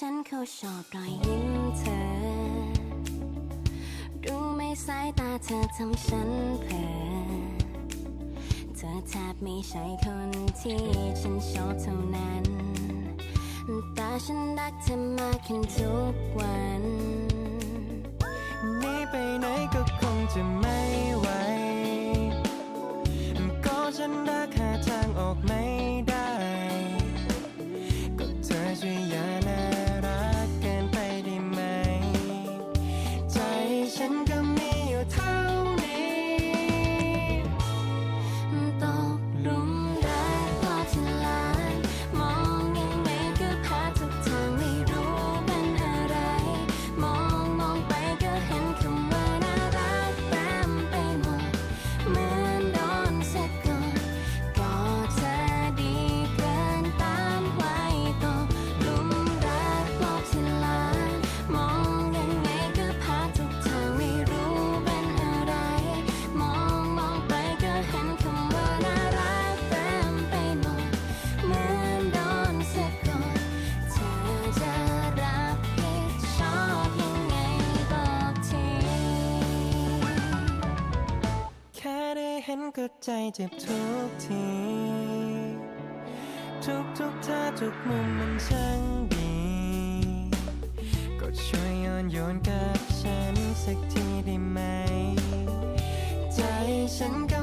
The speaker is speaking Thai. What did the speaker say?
ฉันเขาชอบรอยยิ้มเธอ รู้ไหมสายตาเธอทำฉันเผลอเธอแทบไม่ใช่คนที่ฉันชอบเท่านั้น แต่ฉันรักเธอมากขึ้นทุกวันหนีไปไหนก็คงจะไม่ไหวก็ฉันรัก ฉัน เห็นก็ใจเจ็บทุกที ทุกทุกท่าทุกมุมมันช่างดี ก็ช่วยย้อนโยนกับฉันสักทีได้ไหม ใจฉันก็